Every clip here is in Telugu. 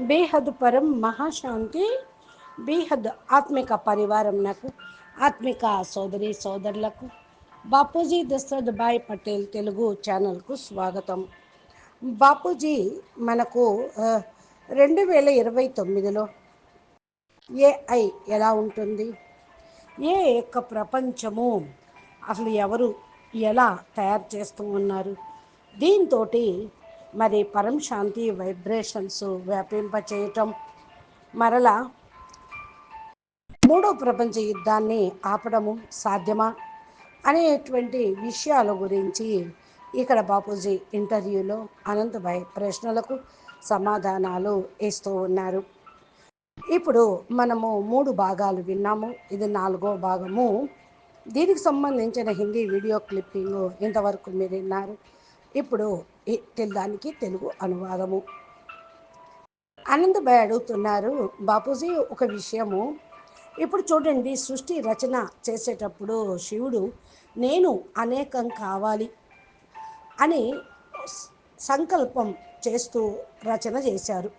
బేహద్ పరం మహాశాంతి బేహద్ ఆత్మిక పరివారం నాకు ఆత్మిక సోదరి సోదరులకు బాపూజీ దశరథ్ భాయ్ పటేల్ తెలుగు ఛానల్కు స్వాగతం. బాపూజీ మనకు రెండు వేల ఇరవై తొమ్మిదిలో ఏఐ ఎలా ఉంటుంది? ఏ యొక్క ప్రపంచము అసలు ఎవరు ఎలా తయారు చేస్తూ ఉన్నారు? దీంతో మరి పరం శాంతి వైబ్రేషన్స్ వ్యాపింపచేయటం. మరలా మూడో ప్రపంచ యుద్ధాన్ని ఆపడము సాధ్యమా? అనేటువంటి విషయాల గురించి ఇక్కడ బాపూజీ ఇంటర్వ్యూలో అనంతభాయ్ ప్రశ్నలకు సమాధానాలు ఇస్తూ ఉన్నారు. ఇప్పుడు మనము మూడు భాగాలు విన్నాము. ఇది నాలుగో భాగము. దీనికి సంబంధించిన హిందీ వీడియో క్లిప్పింగ్ ఇంతవరకు మీరు విన్నారు. ఇప్పుడు ఈ దానికి తెలుగు అనువాదము. ఆనందభాయ్ అడుగుతున్నారు బాపూజీ ఒక విషయము. ఇప్పుడు చూడండి సృష్టి రచన చేసేటప్పుడు శివుడు నేను అనేకం కావాలి అని సంకల్పం చేస్తూ రచన చేశారు.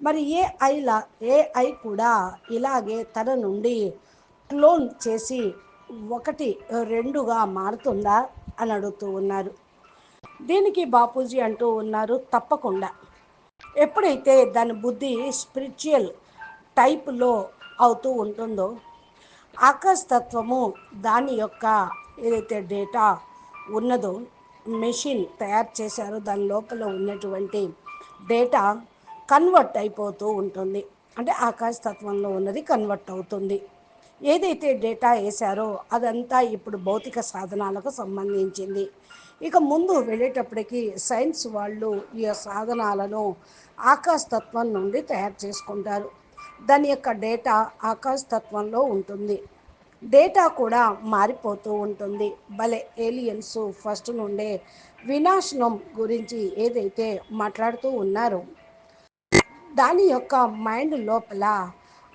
మరి ఏఐలా ఏఐ కూడా ఇలాగే తన నుండి క్లోన్ చేసి ఒకటి రెండుగా మారుతుందా? అని అడుగుతూ ఉన్నారు. దీనికి బాపూజీ అంటూ ఉన్నారు తప్పకుండా. ఎప్పుడైతే దాని బుద్ధి స్పిరిచువల్ టైప్లో అవుతూ ఉంటుందో ఆకాశతత్వము దాని యొక్క ఏదైతే డేటా ఉన్నదో మెషిన్ తయారు చేశారో దాని లోపల ఉన్నటువంటి డేటా కన్వర్ట్ అయిపోతూ ఉంటుంది. అంటే ఆకాశతత్వంలో ఉన్నది కన్వర్ట్ అవుతుంది. ఏదైతే డేటా వేశారో అదంతా ఇప్పుడు భౌతిక సాధనాలకు సంబంధించింది. ఇక ముందు వెళ్ళేటప్పటికి సైన్స్ వాళ్ళు ఈ సాధనాలను ఆకాశతత్వం నుండి తయారు చేసుకుంటారు. దాని యొక్క డేటా ఆకాశతత్వంలో ఉంటుంది. డేటా కూడా మారిపోతూ ఉంటుంది. భలే ఏలియన్స్ ఫస్ట్ నుండే వినాశనం గురించి ఏదైతే మాట్లాడుతూ ఉన్నారో దాని యొక్క మైండ్ లోపల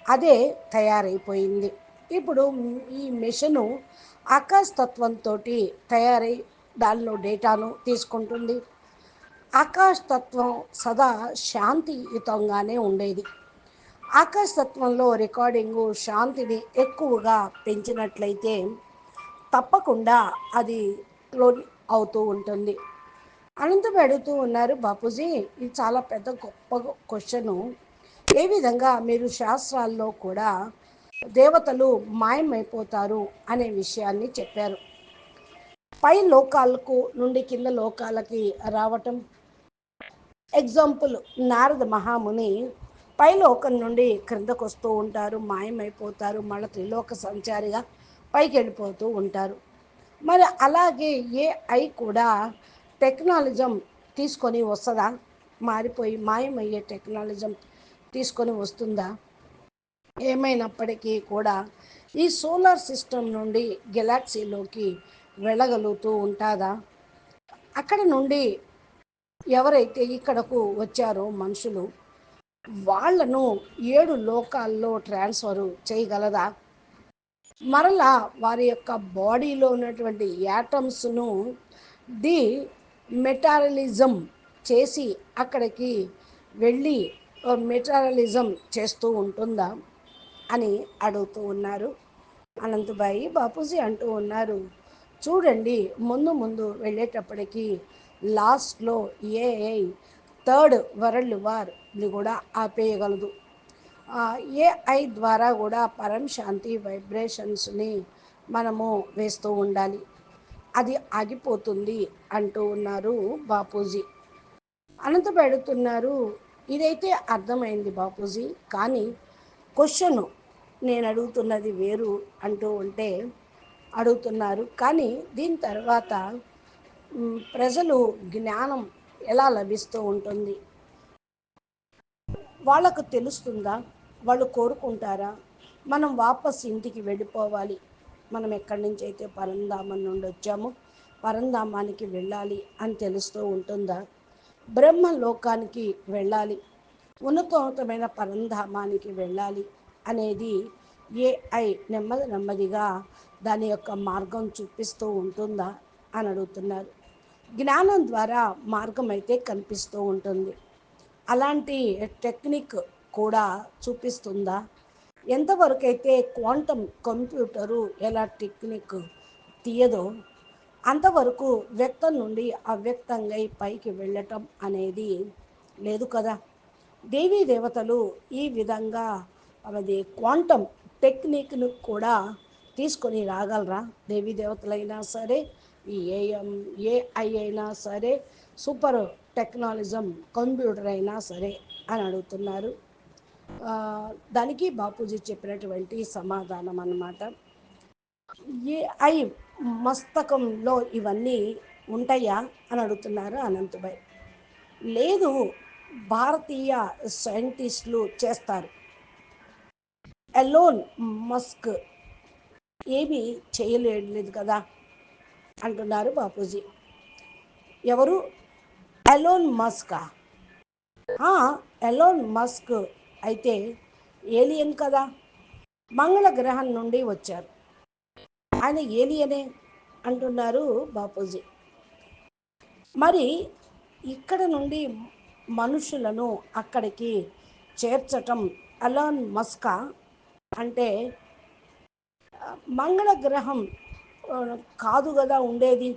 అదే తయారైపోయింది. ఇప్పుడు ఈ మిషను ఆకాశతత్వంతో తయారై దానిలో డేటాను తీసుకుంటుంది. ఆకాశతత్వం సదా శాంతియుతంగానే ఉండేది. ఆకాశతత్వంలో రికార్డింగు శాంతిని ఎక్కువగా పెంచినట్లయితే తప్పకుండా అది క్లోన్ అవుతూ ఉంటుంది. అనంతం అడుగుతూ ఉన్నారు బాపూజీ ఇది చాలా పెద్ద గొప్ప క్వశ్చను. ఏ విధంగా మీరు శాస్త్రాల్లో కూడా దేవతలు మాయమైపోతారు అనే విషయాన్ని చెప్పారు. పై లోకాలకు నుండి కింద లోకాలకి రావటం. ఎగ్జాంపుల్ నారద మహాముని పై లోకం నుండి క్రిందకు వస్తూ ఉంటారు మాయమైపోతారు మళ్ళీ త్రిలోక సంచారిగా పైకి వెళ్ళిపోతూ ఉంటారు. మరి అలాగే ఏఐ కూడా టెక్నాలజం తీసుకొని వస్తుందా? మారిపోయి మాయమయ్యే టెక్నాలజం తీసుకొని వస్తుందా? ఏమైనప్పటికీ కూడా ఈ సోలార్ సిస్టమ్ నుండి గెలాక్సీలోకి వెళ్ళగలుగుతూ ఉంటుందా? అక్కడ నుండి ఎవరైతే ఇక్కడకు వచ్చారో మనుషులు వాళ్ళను ఏడు లోకాల్లో ట్రాన్స్ఫర్ చేయగలదా? మరలా వారి యొక్క బాడీలో ఉన్నటువంటి యాటమ్స్ను డి మెటారలిజం చేసి అక్కడికి వెళ్ళి మెటారలిజం చేస్తూ ఉంటుందా? అని అడుగుతూ ఉన్నారు. అనంతబాయి బాపూజీ అంటూ ఉన్నారు. చూడండి ముందు ముందు వెళ్ళేటప్పటికి లాస్ట్లో ఏఐ థర్డ్ వరల్డ్ వార్ని కూడా ఆపేయగలదు. ఆ, ఏఐ ద్వారా కూడా పరం శాంతి వైబ్రేషన్స్ని మనము వేస్తూ ఉండాలి. అది ఆగిపోతుంది అంటూ ఉన్నారు బాపూజీ. అనంత పెడుతున్నారు ఇదైతే అర్థమైంది బాపూజీ కానీ క్వశ్చను నేను అడుగుతున్నది వేరు అంటూ ఉంటే అడుగుతున్నారు. కానీ దీని తర్వాత ప్రజలు జ్ఞానం ఎలా లభిస్తూ ఉంటుంది? వాళ్ళకు తెలుస్తుందా? వాళ్ళు కోరుకుంటారా? మనం వాపస్ ఇంటికి వెళ్ళిపోవాలి. మనం ఎక్కడి నుంచి అయితే పరంధామం నుండి వచ్చామో పరంధామానికి వెళ్ళాలి అని తెలుస్తూ ఉంటుందా? బ్రహ్మ లోకానికి వెళ్ళాలి. ఉన్నతోన్నతమైన పరంధామానికి వెళ్ళాలి అనేది ఏఐ నెమ్మది నెమ్మదిగా దాని యొక్క మార్గం చూపిస్తూ ఉంటుందా అని అడుగుతున్నారు. జ్ఞానం ద్వారా మార్గం అయితే కనిపిస్తూ ఉంటుంది. అలాంటి టెక్నిక్ కూడా చూపిస్తుందా? ఎంతవరకైతే క్వాంటమ్ కంప్యూటరు ఎలా టెక్నిక్ తీయదో అంతవరకు వ్యక్తం నుండి అవ్యక్తంగా పైకి వెళ్ళటం అనేది లేదు కదా. దేవీ దేవతలు ఈ విధంగా అది క్వాంటమ్ టెక్నిక్ను కూడా తీసుకొని రాగలరా? దేవీ దేవతలైనా సరే ఈ ఏఎం ఏఐ అయినా సరే సూపర్ టెక్నాలజం కంప్యూటర్ అయినా సరే అని అడుగుతున్నారు. దానికి బాపూజీ చెప్పినటువంటి సమాధానం అన్నమాట. ఏఐ మస్తకంలో ఇవన్నీ ఉంటాయా అని అడుగుతున్నారు అనంతభాయ్ లేదు భారతీయ సైంటిస్టులు చేస్తారు. Elon Musk. ఏమీ చేయలేదు కదా అంటున్నారు బాపూజీ. ఎవరు? ఎలోన్ మస్కా ఎలోన్ మస్క్ అయితే ఏలియన్ కదా. మంగళ గ్రహం నుండి వచ్చారు. ఆయన ఏలియనే అంటున్నారు బాపూజీ. మరి ఇక్కడ నుండి మనుషులను అక్కడికి చేర్చటం అలోన్ మస్కా అంటే మంగళ గ్రహం కాదు కదా ఉండేది.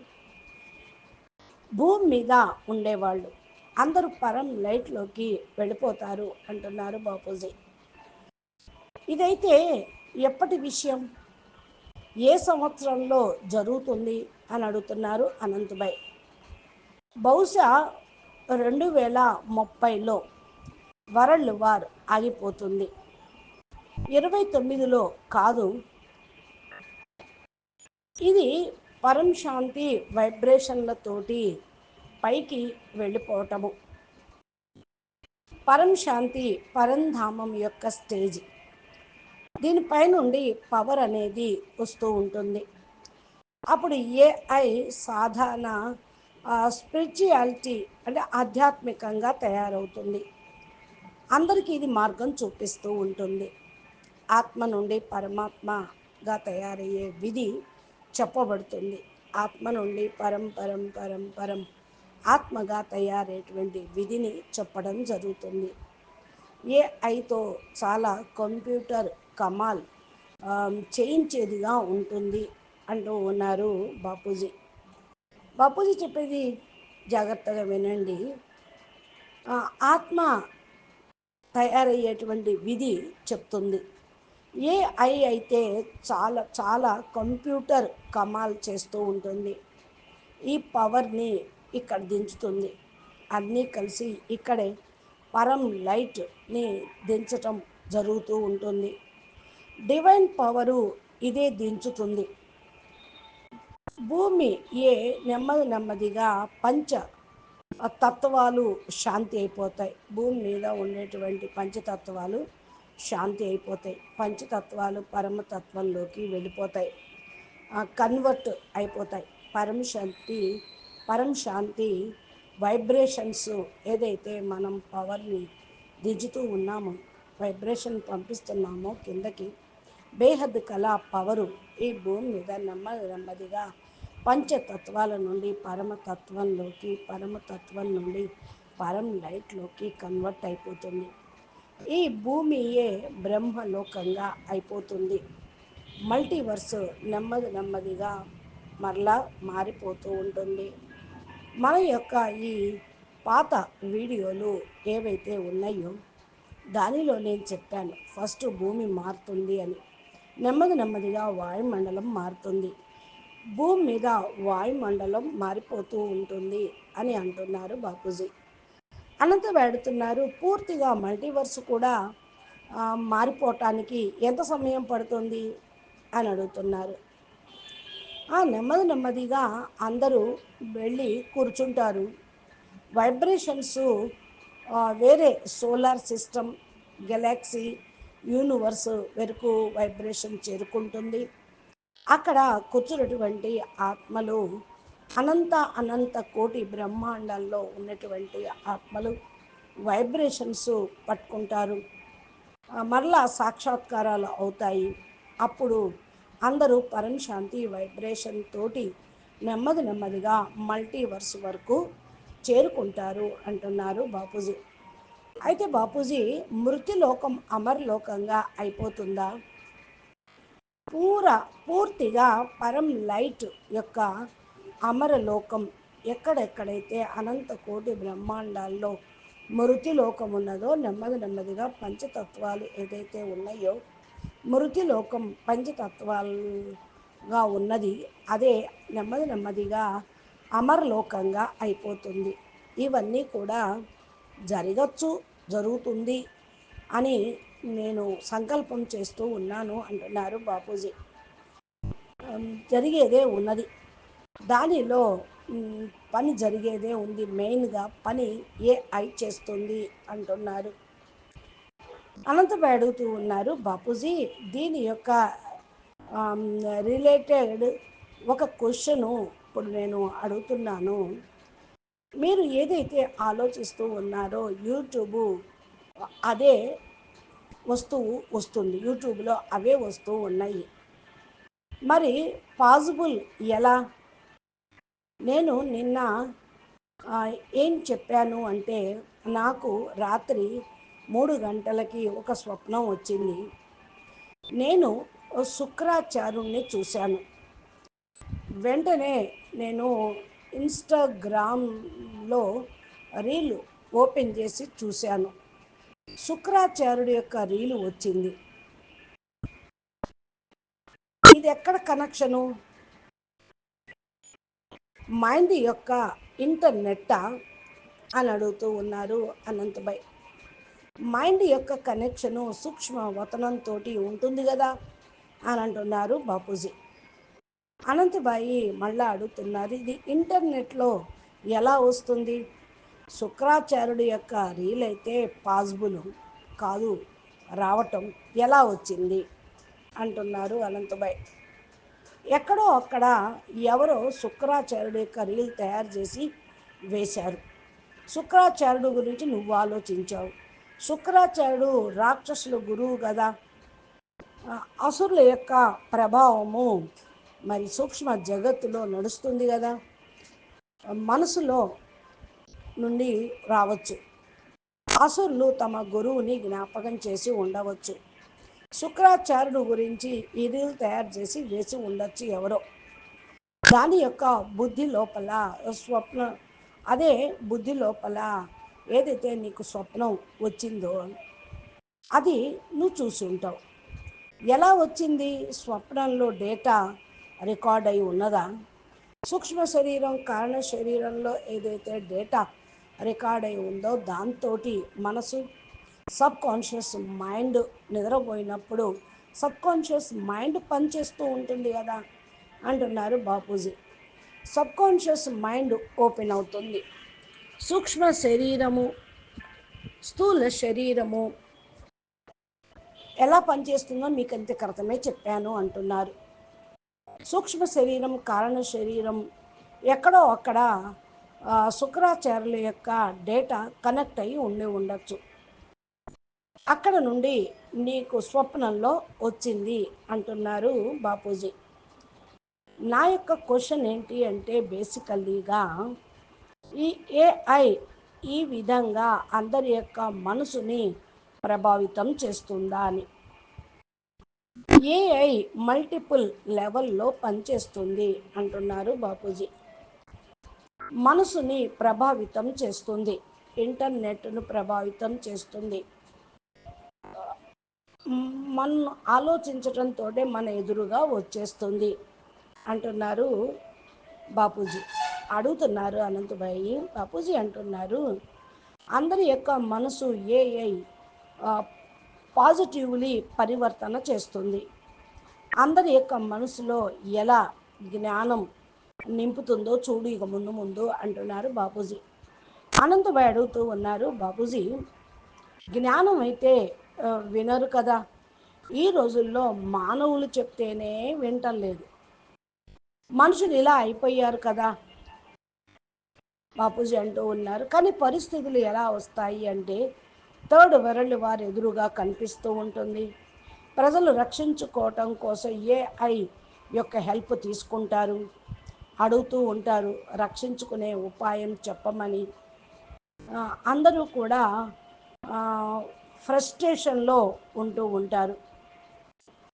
భూమి మీద ఉండేవాళ్ళు. అందరూ పరం లైట్లోకి వెళ్ళిపోతారు అంటున్నారు బాపూజీ. ఇదైతే ఎప్పటి విషయం? ఏ సంవత్సరంలో జరుగుతుంది అని అడుగుతున్నారు అనంతభాయ్ బహుశా రెండు వేల ముప్పైలో వరల్డ్ వార్ ఆగిపోతుంది. ఇరవై తొమ్మిదిలో కాదు. ఇది పరం శాంతి వైబ్రేషన్లతోటి పైకి వెళ్ళిపోవటము. పరం శాంతి పరంధామం యొక్క స్టేజ్. దీనిపై నుండి పవర్ అనేది వస్తూ ఉంటుంది. అప్పుడు ఏఐ సాధారణ స్పిరిచువాలిటీ అంటే ఆధ్యాత్మికంగా తయారవుతుంది. అందరికీ ఇది మార్గం చూపిస్తూ ఉంటుంది. ఆత్మ నుండి పరమాత్మగా తయారయ్యే విధి చెప్పబడుతుంది. ఆత్మ నుండి పరం పరం పరం పరం ఆత్మగా తయారేటువంటి విధిని చెప్పడం జరుగుతుంది. ఏఐతో చాలా కంప్యూటర్ కమాల్ చేయించేదిగా ఉంటుంది అంటూ ఉన్నారు బాపూజీ. బాపూజీ చెప్పేది జాగ్రత్తగా వినండి. ఆత్మ తయారయ్యేటువంటి విధి చెప్తుంది. ఏఐ అయితే చాలా చాలా కంప్యూటర్ కమాల్ చేస్తూ ఉంటుంది. ఈ పవర్ని ఇక్కడ దించుతుంది. అన్నీ కలిసి ఇక్కడే పరం లైట్ని దించటం జరుగుతూ ఉంటుంది. డివైన్ పవరు ఇదే దించుతుంది. భూమి ఏ నెమ్మది నెమ్మదిగా పంచ తత్వాలు శాంతి అయిపోతాయి. భూమి మీద ఉండేటువంటి పంచతత్వాలు శాంతి అయిపోతాయి. పంచతత్వాలు పరమతత్వంలోకి వెళ్ళిపోతాయి. కన్వర్ట్ అయిపోతాయి. పరమ శాంతి పరం శాంతి వైబ్రేషన్స్ ఏదైతే మనం పవర్ని దించుతూ ఉన్నామో వైబ్రేషన్ పంపిస్తున్నామో కిందకి బేహద్ కళ పవరు ఈ భూమి మీద నెమ్మది నెమ్మదిగా పంచతత్వాల నుండి పరమతత్వంలోకి పరమతత్వం నుండి పరం లైట్లోకి కన్వర్ట్ అయిపోతుంది. ఈ భూమియే బ్రహ్మలోకంగా అయిపోతుంది. మల్టీవర్స్ నెమ్మది నెమ్మదిగా మరలా మారిపోతూ ఉంటుంది. మన యొక్క ఈ పాత వీడియోలు ఏవైతే ఉన్నాయో దానిలో నేను చెప్పాను ఫస్ట్ భూమి మారుతుంది అని. నెమ్మది నెమ్మదిగా వాయుమండలం మారుతుంది. భూమి మీద వాయుమండలం మారిపోతూ ఉంటుంది అని అంటున్నారు బాపూజీ. అనంతవాడుతున్నారు పూర్తిగా మల్టీవర్స్ కూడా మారిపోవటానికి ఎంత సమయం పడుతుంది అని అడుగుతున్నారు. ఆ నెమ్మది నెమ్మదిగా అందరూ వెళ్ళి కూర్చుంటారు. వైబ్రేషన్స్ వేరే సోలార్ సిస్టమ్ గెలాక్సీ యూనివర్స్ వరకు వైబ్రేషన్ చేరుకుంటుంది. అక్కడ కూర్చున్నటువంటి ఆత్మలు అనంత అనంత కోటి బ్రహ్మాండాల్లో ఉన్నటువంటి ఆత్మలు వైబ్రేషన్స్ పట్టుకుంటారు. మరలా సాక్షాత్కారాలు అవుతాయి. అప్పుడు అందరూ పరం శాంతి వైబ్రేషన్ తోటి నెమ్మది నెమ్మదిగా మల్టీవర్స్ వరకు చేరుకుంటారు అంటున్నారు బాపూజీ. అయితే బాపూజీ మృతిలోకం అమర్లోకంగా అయిపోతుందా? పూర పూర్తిగా పరం లైట్ యొక్క అమరలోకం ఎక్కడెక్కడైతే అనంత కోటి బ్రహ్మాండాల్లో మృతిలోకం ఉన్నదో నెమ్మది నెమ్మదిగా పంచతత్వాలు ఏదైతే ఉన్నాయో మృతి లోకం పంచతత్వాలుగా ఉన్నది అదే నెమ్మది నెమ్మదిగా అమరలోకంగా అయిపోతుంది. ఇవన్నీ కూడా జరగచ్చు జరుగుతుంది అని నేను సంకల్పం చేస్తూ ఉన్నాను అంటున్నారు బాపూజీ. జరిగేదే ఉన్నది. దానిలో పని జరిగేదే ఉంది. మెయిన్గా పని ఏ చేస్తుంది అంటున్నారు. అనంతపై అడుగుతూ ఉన్నారు బాపూజీ దీని యొక్క రిలేటెడ్ ఒక క్వశ్చను ఇప్పుడు నేను అడుగుతున్నాను. మీరు ఏదైతే ఆలోచిస్తూ ఉన్నారో యూట్యూబ్ అదే వస్తువు వస్తుంది. యూట్యూబ్లో అవే వస్తూ ఉన్నాయి. మరి పాజిబుల్ ఎలా? నేను నిన్న ఏం చెప్పాను అంటే నాకు రాత్రి మూడు గంటలకి ఒక స్వప్నం వచ్చింది. నేను శుక్రాచార్యుణ్ణి చూశాను. వెంటనే నేను ఇన్స్టాగ్రామ్లో రీల్ ఓపెన్ చేసి చూశాను. శుక్రాచార్యుడి యొక్క రీలు వచ్చింది. ఇది ఎక్కడ కనెక్షను? మైండ్ యొక్క ఇంటర్నెట్ అని అడుగుతూ ఉన్నారు అనంతభాయ్. మైండ్ యొక్క కనెక్షను సూక్ష్మ వతనంతో ఉంటుంది కదా అని అంటున్నారు బాపూజీ. అనంతబాయి మళ్ళా అడుగుతున్నారు ఇది ఇంటర్నెట్లో ఎలా వస్తుంది? శుక్రాచార్యుడి యొక్క రీల్ అయితే పాజిబుల్ కాదు రావటం ఎలా వచ్చింది? అంటున్నారు అనంతబాయ్ ఎక్కడో అక్కడ ఎవరో శుక్రాచార్యుడి యొక్క రీల్ తయారు చేసి వేశారు. శుక్రాచార్యుడు గురించి నువ్వు ఆలోచించావు. శుక్రాచార్యుడు రాక్షసుల గురువు కదా. అసురుల యొక్క ప్రభావము మరి సూక్ష్మ జగత్తులో నడుస్తుంది కదా. మనసులో నుండి రావచ్చు. అసురులు తమ గురువుని జ్ఞాపకం చేసి ఉండవచ్చు. శుక్రాచార్యుడు గురించి ఇది తయారు చేసి వేసి ఉండొచ్చు ఎవరో. దాని యొక్క బుద్ధి లోపల స్వప్న అదే బుద్ధి లోపల ఏదైతే నీకు స్వప్నం వచ్చిందో అది నువ్వు చూసి ఉంటావు. ఎలా వచ్చింది? స్వప్నంలో డేటా రికార్డ్ అయి ఉన్నదా? సూక్ష్మ శరీరం కారణ శరీరంలో ఏదైతే డేటా రికార్డ్ అయి ఉందో దాంతో మనసు సబ్ కాన్షియస్ మైండ్ నిద్రపోయినప్పుడు సబ్ కాన్షియస్ మైండ్ పనిచేస్తూ ఉంటుంది కదా అంటున్నారు Bapuji. Subconscious mind open అవుతుంది. సూక్ష్మ శరీరము స్థూల శరీరము ఎలా పనిచేస్తుందో మీకు అంత క్రితమే చెప్పాను అంటున్నారు. సూక్ష్మ శరీరం కారణ శరీరం ఎక్కడో అక్కడ శుక్రాచార్యుల యొక్క డేటా కనెక్ట్ అయ్యి ఉండి ఉండొచ్చు. అక్కడ నుండి నీకు స్వప్నంలో వచ్చింది అంటున్నారు బాపూజీ. నా యొక్క క్వశ్చన్ ఏంటి అంటే బేసికల్లీగా ఈ ఏఐ ఈ విధంగా అందరి యొక్క మనసుని ప్రభావితం చేస్తుందా అని. ఏఐ మల్టిపుల్ లెవెల్లో పనిచేస్తుంది అంటున్నారు బాపూజీ. మనసుని ప్రభావితం చేస్తుంది. ఇంటర్నెట్ను ప్రభావితం చేస్తుంది. మనం ఆలోచించడంతో మన ఎదురుగా వచ్చేస్తుంది. అంటున్నారు బాపూజీ. అడుగుతున్నారు అనంతభాయి బాపూజీ అంటున్నారు అందరి యొక్క మనసు ఏఐ పాజిటివ్లీ పరివర్తన చేస్తుంది. అందరి యొక్క మనసులో ఎలా జ్ఞానం నింపుతుందో చూడు ఇక ముందు ముందు అంటున్నారు బాపూజీ. అనంతబాయి అడుగుతూ ఉన్నారు బాపూజీ జ్ఞానం అయితే వినరు కదా. ఈ రోజుల్లో మానవులు చెప్తేనే వింటలేదు మనుషులు ఇలా అయిపోయారు కదా. బాపూజీ అంటూ ఉన్నారు. కానీ పరిస్థితులు ఎలా వస్తాయి అంటే థర్డ్ వరల్డ్ వారు ఎదురుగా కనిపిస్తూ ఉంటుంది. ప్రజలు రక్షించుకోవటం కోసం ఏఐ యొక్క హెల్ప్ తీసుకుంటారు? అడుగుతూ ఉంటారు. రక్షించుకునే ఉపాయం చెప్పమని. అందరూ కూడా ఫ్రస్ట్రేషన్లో ఉంటూ ఉంటారు.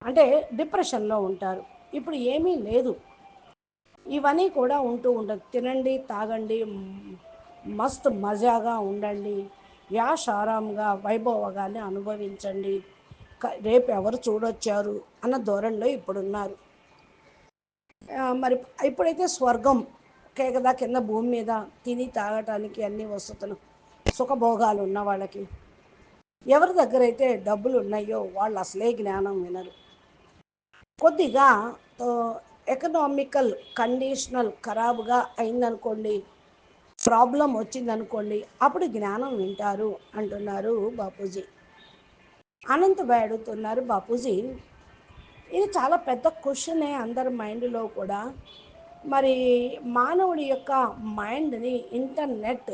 అంటే డిప్రెషన్లో ఉంటారు. ఇప్పుడు ఏమీ లేదు. ఇవన్నీ కూడా ఉంటూ ఉండదు తినండి తాగండి మస్తు మజాగా ఉండండి యాష్ ఆరాంగా వైభవగాన్ని అనుభవించండి రేపు ఎవరు చూడొచ్చారు అన్న ధోరణిలో ఇప్పుడున్నారు. మరి ఇప్పుడైతే స్వర్గం కే కదా కింద భూమి మీద తిని తాగటానికి అన్నీ వసతులు సుఖభోగాలు ఉన్న వాళ్ళకి. ఎవరి దగ్గర అయితే డబ్బులు ఉన్నాయో వాళ్ళు అసలే జ్ఞానం వినరు. కొద్దిగా ఎకనామికల్ కండిషనల్ ఖరాబుగా అయిందనుకోండి ప్రాబ్లం వచ్చిందనుకోండి అప్పుడు జ్ఞానం వింటారు అంటున్నారు బాపూజీ. అనంతభాయ్ అడుగుతున్నారు బాపూజీ. ఇది చాలా పెద్ద క్వశ్చనే అందరి మైండ్లో కూడా. మరి మానవుడి యొక్క మైండ్ని ఇంటర్నెట్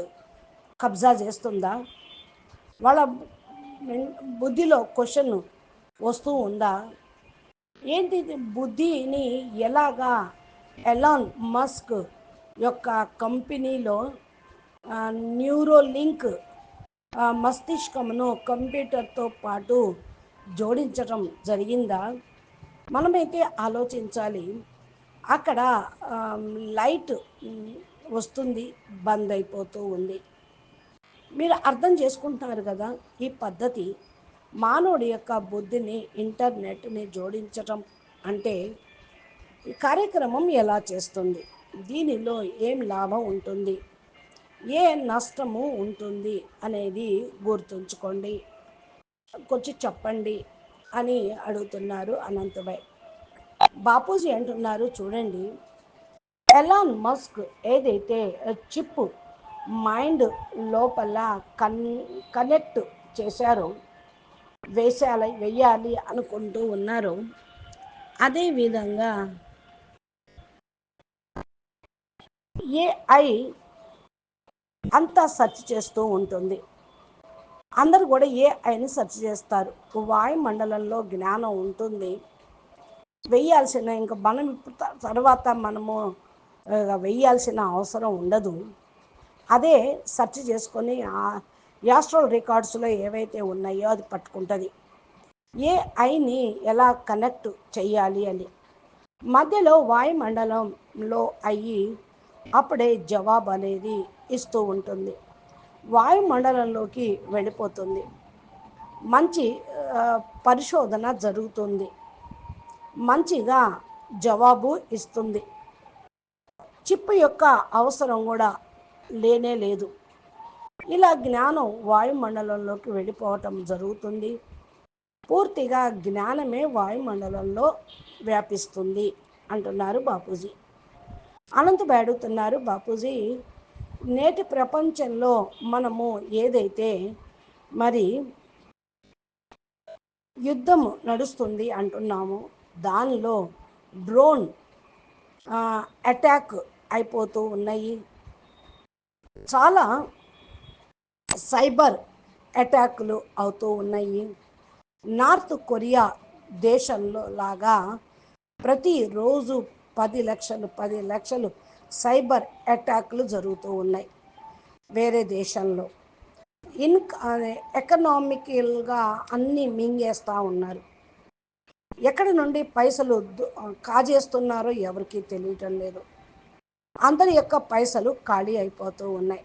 కబ్జా చేస్తుందా? వాళ్ళ బుద్ధిలో క్వశ్చన్ వస్తూ ఉందా? ఏంటి బుద్ధిని ఎలాగా ఎలాన్ మస్క్ యొక్క కంపెనీలో న్యూరో లింక్ మస్తిష్కమును కంప్యూటర్తో పాటు జోడించటం జరిగిందా? మనమైతే ఆలోచించాలి. అక్కడ లైట్ వస్తుంది బంద్ అయిపోతూ ఉంది. మీరు అర్థం చేసుకుంటున్నారు కదా ఈ పద్ధతి. మానవుడి యొక్క బుద్ధిని ఇంటర్నెట్ని జోడించటం అంటే ఈ కార్యక్రమం ఎలా చేస్తుంది? దీనిలో ఏం లాభం ఉంటుంది? ఏ నష్టము ఉంటుంది అనేది గుర్తుంచుకోండి. కొంచెం చెప్పండి అని అడుగుతున్నారు అనంతభాయ్ బాపూజీ అంటున్నారు చూడండి. ఎలాన్ మస్క్ ఏదైతే చిప్పు మైండ్ లోపల కన్ కనెక్ట్ చేశారు. వేసాలి వెయ్యాలి అనుకుంటూ ఉన్నారు. అదేవిధంగా ఏఐ అంతా సెర్చ్ చేస్తూ ఉంటుంది. అందరూ కూడా ఏఐని సెర్చ్ చేస్తారు. వాయుమండలంలో జ్ఞానం ఉంటుంది. వేయాల్సిన ఇంకా మనం తర్వాత మనము వేయాల్సిన అవసరం ఉండదు. అదే సెర్చ్ చేసుకొని యాస్ట్రల్ రికార్డ్స్లో ఏవైతే ఉన్నాయో అది పట్టుకుంటుంది. ఏఐని ఎలా కనెక్ట్ చేయాలి అని. మధ్యలో వాయుమండలంలో అయ్యి అప్పుడే జవాబు అనేది ఇస్తూ ఉంటుంది. వాయుమండలంలోకి వెళ్ళిపోతుంది. మంచి పరిశోధన జరుగుతుంది. మంచిగా జవాబు ఇస్తుంది. చిప్ యొక్క అవసరం కూడా లేనే లేదు. ఇలా జ్ఞానం వాయుమండలంలోకి వెళ్ళిపోవటం జరుగుతుంది. పూర్తిగా జ్ఞానమే వాయుమండలంలో వ్యాపిస్తుంది అంటున్నారు బాపూజీ. అనంత అడుగుతున్నారు బాపూజీ. నేటి ప్రపంచంలో మనము ఏదైతే మరి యుద్ధం నడుస్తుంది అంటున్నాము దానిలో డ్రోన్ అటాక్ అయిపోతూ ఉన్నాయి. చాలా సైబర్ అటాక్లు అవుతూ ఉన్నాయి. నార్త్ కొరియా దేశంలో లాగా ప్రతిరోజు పది లక్షలు పది లక్షలు సైబర్ అటాక్లు జరుగుతూ ఉన్నాయి వేరే దేశంలో. ఇన్ ఎకనామికల్గా అన్నీ మింగేస్తూ ఉన్నారు. ఎక్కడి నుండి పైసలు కాజేస్తున్నారో ఎవరికీ తెలియటం లేదు. అందరి యొక్క పైసలు ఖాళీ అయిపోతూ ఉన్నాయి.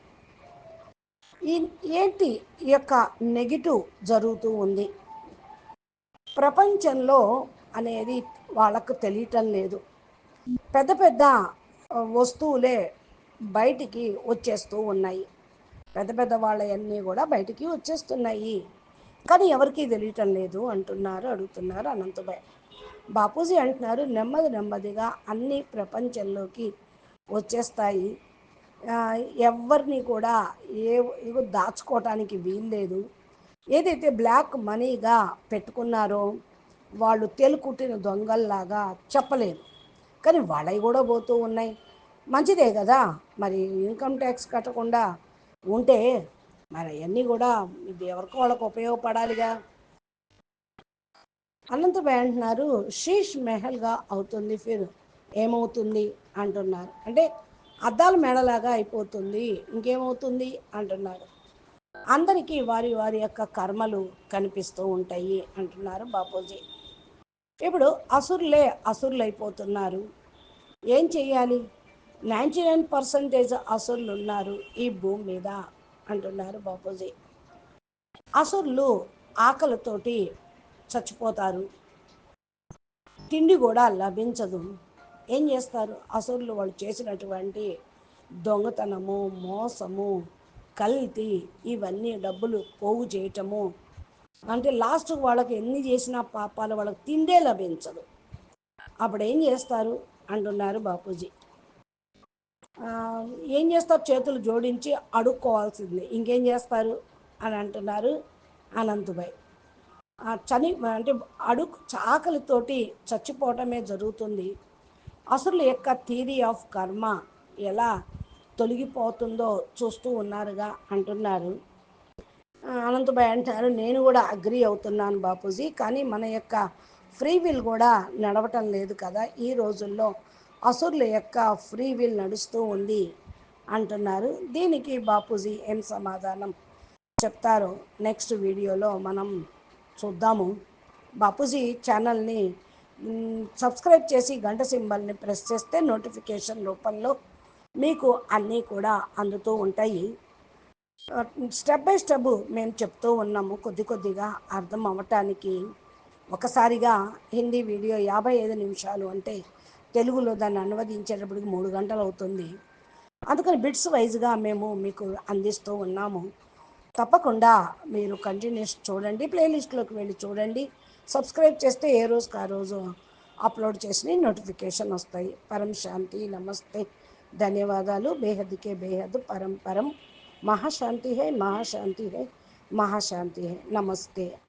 ఏంటి ఈ యొక్క నెగిటివ్ జరుగుతూ ఉంది? ప్రపంచంలో అనేది వాళ్ళకు తెలియటం లేదు. పెద్ద పెద్ద వస్తువులే బయటికి వచ్చేస్తూ ఉన్నాయి. పెద్ద పెద్ద వాళ్ళవన్నీ కూడా బయటికి వచ్చేస్తున్నాయి. కానీ ఎవరికి తెలియటం లేదు అంటున్నారు అడుగుతున్నారు అనంతభాయ్ బాపూజీ అంటున్నారు నెమ్మది నెమ్మదిగా అన్ని ప్రపంచంలోకి వచ్చేస్తాయి. ఎవరిని కూడా ఏ దాచుకోవటానికి వీల్లేదు. ఏదైతే బ్లాక్ మనీగా పెట్టుకున్నారో వాళ్ళు తేలుకుట్టిన దొంగల్లాగా చెప్పలేదు కానీ వాళ్ళవి కూడా పోతూ ఉన్నాయి. మంచిదే కదా? మరి ఇన్కమ్ ట్యాక్స్ కట్టకుండా ఉంటే మరి అవన్నీ కూడా ఎవరికి వాళ్ళకు ఉపయోగపడాలిగా? అనంతభాయ్ అంటున్నారు శీష్ మెహల్గా అవుతుంది ఫిర్. ఏమవుతుంది అంటున్నారు. అంటే అద్దాల మేడలాగా అయిపోతుంది ఇంకేమవుతుంది అంటున్నారు. అందరికీ వారి వారి యొక్క కర్మలు కనిపిస్తూ ఉంటాయి అంటున్నారు బాపూజీ. ఇప్పుడు అసురులే అసురులు అయిపోతున్నారు ఏం చేయాలి నైంటీ నైన్ పర్సంటేజ్ అసురులు ఉన్నారు ఈ భూమి మీద అంటున్నారు బాపూజీ. అసురులు ఆకలితోటి చచ్చిపోతారు. తిండి కూడా లభించదు. ఏం చేస్తారు? అసురులు వాళ్ళు చేసినటువంటి దొంగతనము మోసము కల్తీ ఇవన్నీ డబ్బులు పోగు చేయటము. అంటే లాస్ట్ వాళ్ళకి ఎన్ని చేసినా పాపాలు వాళ్ళకి తిండే లభించదు. అప్పుడు ఏం చేస్తారు? అంటున్నారు బాపూజీ. ఏం చేస్తారు? చేతులు జోడించి అడుక్కోవాల్సింది. ఇంకేం చేస్తారు? అని అంటున్నారు అనంతుభాయ్ చని అంటే అడుగు చాకలితోటి చచ్చిపోవటమే జరుగుతుంది. అసలు యొక్క థీరీ ఆఫ్ కర్మ ఎలా తొలగిపోతుందో చూస్తూ ఉన్నారుగా అంటున్నారు. అనంతభాయ్ అంటారు నేను కూడా అగ్రి అవుతున్నాను బాపూజీ కానీ మన యొక్క ఫ్రీ విల్ కూడా నడవటం లేదు కదా ఈ రోజుల్లో అసురుల యొక్క ఫ్రీ విల్ నడుస్తూ ఉంది అంటున్నారు. దీనికి బాపూజీ ఏం సమాధానం చెప్తారో నెక్స్ట్ వీడియోలో మనం చూద్దాము. బాపూజీ ఛానల్ని సబ్స్క్రైబ్ చేసి గంట సింబల్ని ప్రెస్ చేస్తే నోటిఫికేషన్ రూపంలో మీకు అన్నీ కూడా అందుతూ ఉంటాయి. స్టెప్ బై స్టెప్ మేము చెప్తూ ఉన్నాము కొద్ది కొద్దిగా అర్థం అవ్వటానికి. ఒకసారిగా హిందీ వీడియో యాభై ఐదు నిమిషాలు అంటే తెలుగులో దాన్ని అనువదించేటప్పటికి మూడు గంటలు అవుతుంది. అందుకని బిట్స్ వైజ్గా మేము మీకు అందిస్తూ ఉన్నాము. తప్పకుండా మీరు కంటిన్యూస్ చూడండి ప్లేలిస్ట్లోకి వెళ్ళి చూడండి. సబ్స్క్రైబ్ చేస్తే ఏ రోజుకి ఆ రోజు అప్లోడ్ చేసిన నోటిఫికేషన్ వస్తాయి పరం శాంతి నమస్తే ధన్యవాదాలు బేహద్కే బేహద్ పరం పరం మహాశాంతి హే మహాశాంతి హే మహాశాంతి హే నమస్తే